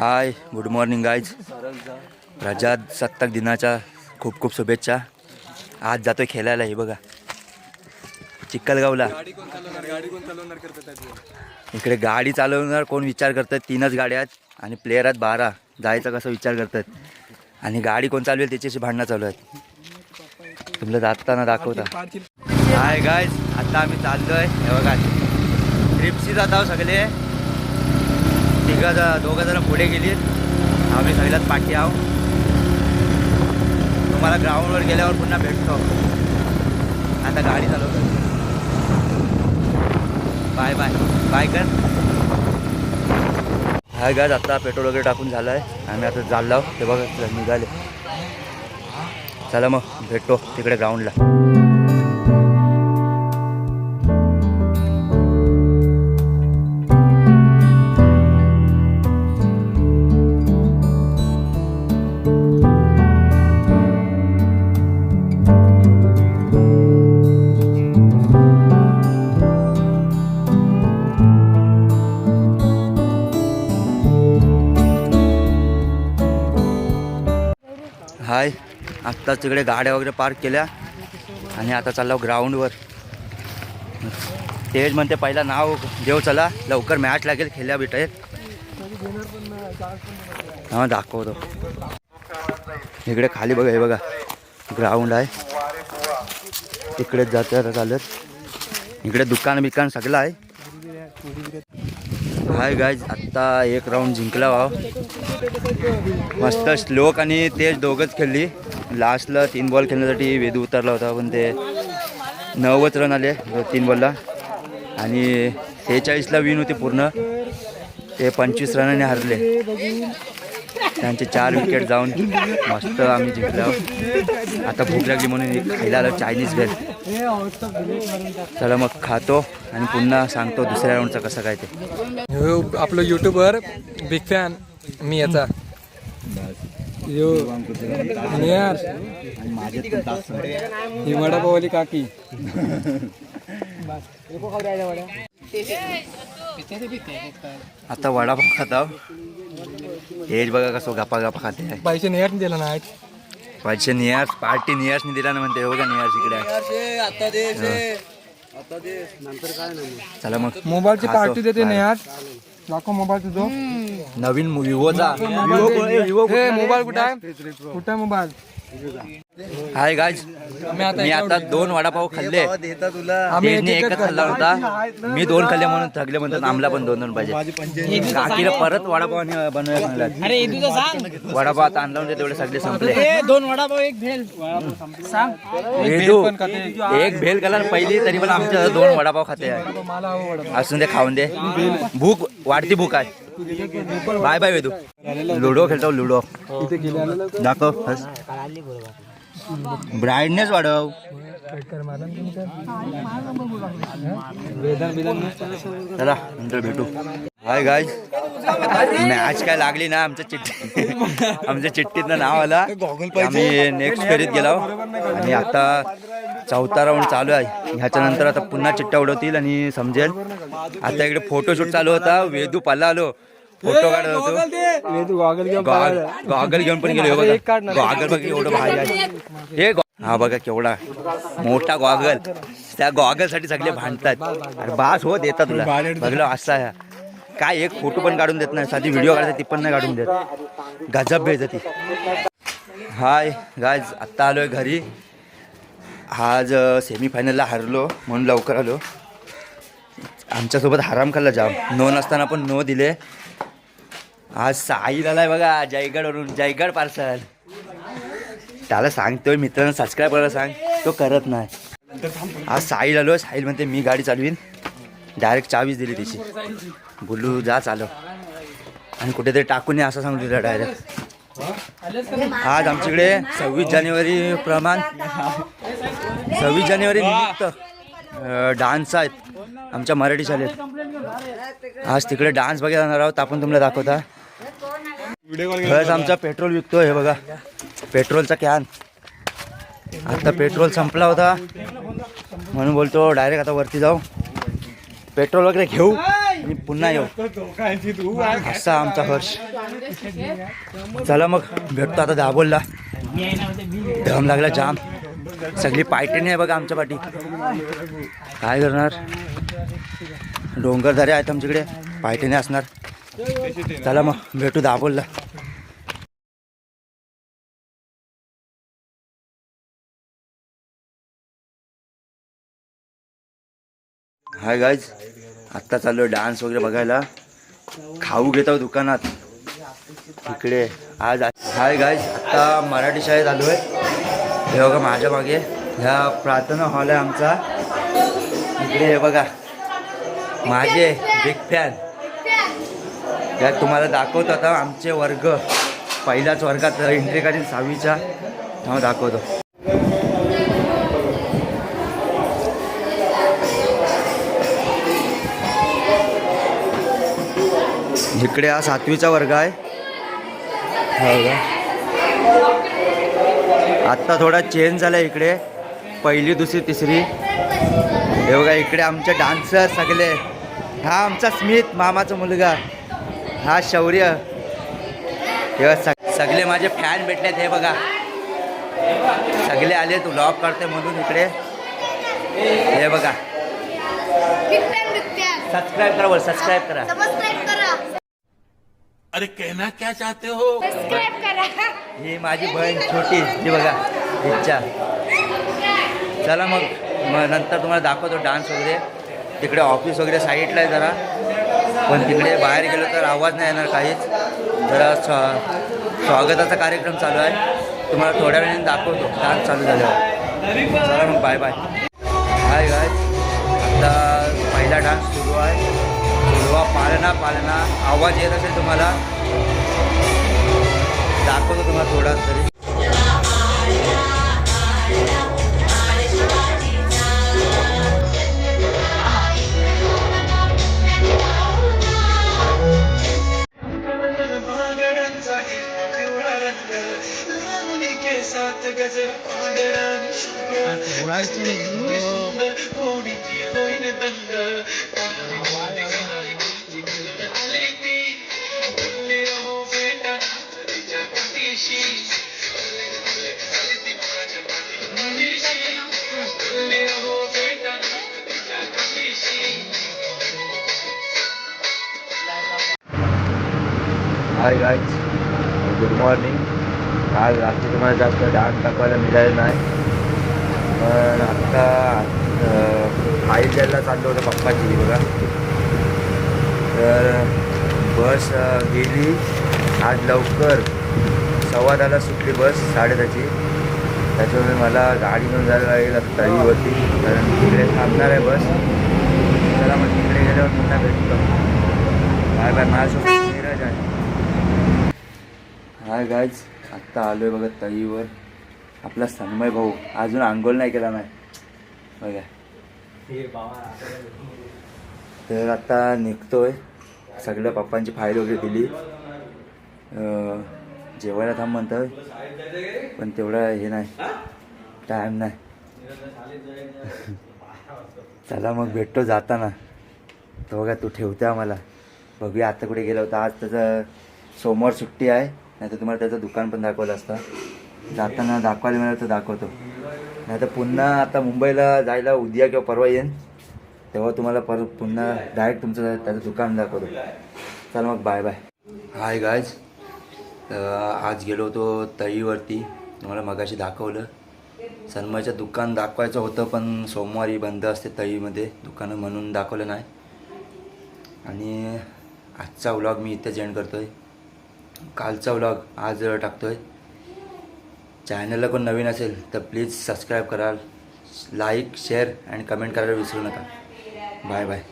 Hi good morning guys प्रजासत्ताक दिनाच्या खूप खूप शुभेच्छा. आज जातोय खेळायला हे बघा. चिखलगावला. इकडे गाडी चालवणार कोण विचार करतात तीनच गाड्या आहेत आणि प्लेयर आहेत बारा. जायचा कसा विचार करतात आणि गाडी कोण चालवेल? त्याच्याशी भांडणं चालू आहेत. तुला जाताना दाखवता. हाय गायज आता आम्ही चाललोय. हे बघा. ट्रिपशी जात आहोत सगळे. तिघं दोघं जण पुढे गेली आम्ही सगळ्यात पाठी आहो तुम्हाला ग्राउंडवर गेल्यावर पुन्हा भेटतो. आता गाडी चालवतो बाय बाय बाय कर हाय गाज आता पेट्रोल वगैरे टाकून झालं आहे आम्ही आता चाललो आहोत. ते बघा निघाले. चला मग भेटतो तिकडे ग्राउंडला आत्ताच तिकडे गाड्या वगैरे पार्क केल्या आणि आता चाललो ग्राउंडवर. तेच म्हणते पहिला नाव देव चला. लवकर मॅच लागेल खेळल्या भेटेल हां दाखवतो. इकडे खाली बघा हे बघा. ग्राउंड आहे. तिकडेच जाते आता चालत. इकडे दुकान बिकान सगळं आहे. हाय गायज आत्ता एक राऊंड जिंकला भाव मस्त श्लोक आणि तेज दोघंच खेळली. लास्टला तीन बॉल खेळण्यासाठी वेदू उतरला होता पण ते नव्वद रन आले तीन बॉलला आणि सेहेचाळीसला विन होती पूर्ण. ते पंचवीस रनाने हरले. त्यांचे चार विकेट जाऊन मस्त आम्ही जिंकलो. आता भूक लागली म्हणून एक खायला आलो चायनीज भेल चला मग खातो आणि पुन्हा सांगतो दुसऱ्या राऊंडचा कसं काय ते. आपलं युट्यूबर बिग फॅन मी याचा. ही वडापावली काकी. आता वडापाव खाता. तेज बघा कसं गप्पा गप्पा खाते आहे पैसे नियार दिला ना पैसे नियास पार्टी नियासनी दिला ना म्हणते हे बघा नियास इकडे आहे. चला मग मोबाईलची खातो. पार्टी देते नियार दाखव मोबाईल तुझो नवीन विवोचा हे मोबाईल कुठं आहे कुठं आहे मोबाईल हाय गाज मी आता दोन वडापाव खाल्ले. एक एकच खाल्ला होता. मी दोन खाल्ले म्हणून थकले म्हणतात आमला पण दोन दोन पाहिजे. काकीला परत वडापाव आणि बनवायला सांग. वडापाव आता आणला म्हणजे तेवढे सगळे संपले. दोन वडापाव एक भेल. सांग. वेदू पण खाते. एक भेल कलर पहिली तरी पण आमच्या दोन वडापाव खाते. आहे मला हवं वडापाव असून ते खाऊन दे. भूक वाढती भूक आहे बाय बाय वेदू. लुडो खेळतो लुडो. दाखव ब्राईटनेस वाढव. चला नंतर भेटू. हाय गाय मॅच काय लागली ना आमच्या चिठ्ठी. आमच्या चिठ्ठीतनं नाव आलं. आम्ही नेक्स्ट फेरीत गेलो. आणि आता चौथा राऊंड चालू आहे. ह्याच्यानंतर आता पुन्हा चिट्ट्या उडवतील आणि समजेल. आता इकडे फोटोशूट चालू होता. वेदू पाला आलो. फोटो काढत होतो. गॉगल घेऊन पळाला. गॉगल घेऊन पण गेलो. गॉगल बघ एवढं भारी आहे. हे हा बघा केवढा मोठा गॉगल. त्या गॉगलसाठी सगळे भांडतात. अरे बास हो देता तुला. बघलो असा आहे. काय एक फोटो पण काढून देत नाही. साधी व्हिडिओ काढते ती पण नाही काढून देत. गजब भेट ती हाय गायज आत्ता आलोय घरी. आज सेमीफायनलला हरलो म्हणून लवकर आलो. आमच्यासोबत हराम खाल्ला जाम नो नसताना पण नो दिले. आज साहिल आलाय बघा जयगडवरून जयगड पार्सल. त्याला सांगतोय मित्रांनो सबस्क्राईब करायला सांग तो करत नाही. आज साहिल आलो साहिल म्हणते मी गाडी चालवीन. डायरेक्ट चावीस दिली तिची. बोलू जा चालव आणि कुठेतरी टाकून ये असं सांगू दिलं डायरेक्ट आज आमच्याकडे सव्वीस जानेवारी प्रमाण. सव्वीस जानेवारी निमित्त डान्स आहेत. आमच्या मराठी शाळेत. आज तिकडे डान्स बघायला जाणार आहोत आपण तुम्हाला दाखवता. खरंच आमचा पेट्रोल विकतो हे बघा. पेट्रोलचा कॅन आता पेट्रोल संपला होता. म्हणून बोलतो डायरेक्ट आता वरती जाऊ. पेट्रोल वगैरे घेऊ आणि पुन्हा येऊ. असा आमचा हर्ष. चला मग भेटतो आता दाबोलला. दम लागला जाम. सगळी पायटणी आहे बघा आमच्या पाठी. काय करणार? डोंगरदऱ्या आहेत आमच्याकडे. पायटणी असणार. चला मग भेटू दाबोलला हाय गाईज आत्ता चाललो डान्स वगैरे बघायला. खाऊ घेतो दुकानात. इकडे आज हाय गाईज आत्ता मराठी शाळेत आलो आहे हे बघा माझ्या मागे. ह्या प्रार्थना हॉल आहे आमचा. इकडे हे बघा. माझे बिग फॅन यात तुम्हाला दाखवतो आता आमचे वर्ग. पहिल्याच वर्गात एंट्री करीन सहावीच्या. तेव्हा दाखवतो. इकडे हा सातवीचा वर्ग आहे. हो आत्ता थोडा चेंज झाला इकडे. पहिली दुसरी तिसरी. हे बघा इकडे आमचे डान्सर सगळे. हा आमचा स्मित मामाचा मुलगा. हा शौर्य. हे सगळे माझे फॅन भेटलेत हे बघा. सगळे आले तू लॉक करते म्हणून इकडे. हे बघा. सबस्क्राईब करा बरं सबस्क्राईब करा. अरे कहना क्या चाहते हो? करा. ही माझी बहीण छोटी ती बघा इच्छा. चला मग मग नंतर तुम्हाला दाखवतो डान्स वगैरे. तिकडे ऑफिस वगैरे साईडला आहे जरा. पण तिकडे बाहेर गेलो तर आवाज नाही येणार काहीच. जरा स्वा स्वागताचा कार्यक्रम चालू आहे. तुम्हाला थोड्या वेळाने दाखवतो डान्स चालू झाल्यावर. चला मग बाय बाय हाय गाय आता पहिला डान्स सुरू आहे. सुरुवा पालना पालना. आवाज येत असेल तुम्हाला. दाखवतो तुम्हाला थोडा तरी. हाय गाईज गुड मॉर्निंग काल रात्री तुम्हाला जास्त डान्स दाखवायला मिळालं नाही। पण आता आई द्यायला चाललो होतं पप्पाची बघा. तर बस गेली. आज लवकर सव्वा दहाला सुटली बस साडेदहाची. त्याच्यामुळे मला गाडी घेऊन जायला लागेल आता तळीवरती कारण तिकडे थांबणार आहे बस. चला मग तिकडे गेल्यावर पुन्हा भेटतो बाय बाय माझ्यासोबत नीरज आहे. हाय गायज आत्ता आलो आहे बघा तळीवर. आपला सन्मय भाऊ अजून आंघोळ नाही केला नाही. तर आता निघतोय. सगळ्या पप्पांची फाईल वगैरे दिली. जेवायला थांब म्हणतोय. पण तेवढा हे नाही. टाईम नाही. चला मग भेटतो जाताना. तो बघा तू ठेवते आम्हाला. बघूया आता कुठे गेला होता. आज त्याचं सोमवार सुट्टी आहे. नाही तर तुम्हाला त्याचं दुकान पण दाखवलं असतं. जाताना दाखवायला मिळालं तर दाखवतो. नाही तर पुन्हा आता मुंबईला जायला उद्या किंवा परवा येईन तेव्हा तुम्हाला परत पुन्हा डायरेक्ट तुमचं त्याचं दुकान दाखवतो. चल मग बाय बाय हाय गायज आज गेलो होतो तळीवरती. तुम्हाला मगाशी दाखवलं. सन्मयचं दुकान दाखवायचं होतं पण सोमवारी बंद असते तळीमध्ये. दुकानं म्हणून दाखवलं नाही. आणि आजचा व्लॉग मी इथं एंड करतो आहे कालचा व्लॉग आज टाकतो आहे चॅनलला कोण नवीन असेल तर प्लीज सबस्क्राईब कराल लाईक शेअर आणि कमेंट करायला विसरू नका. Bye bye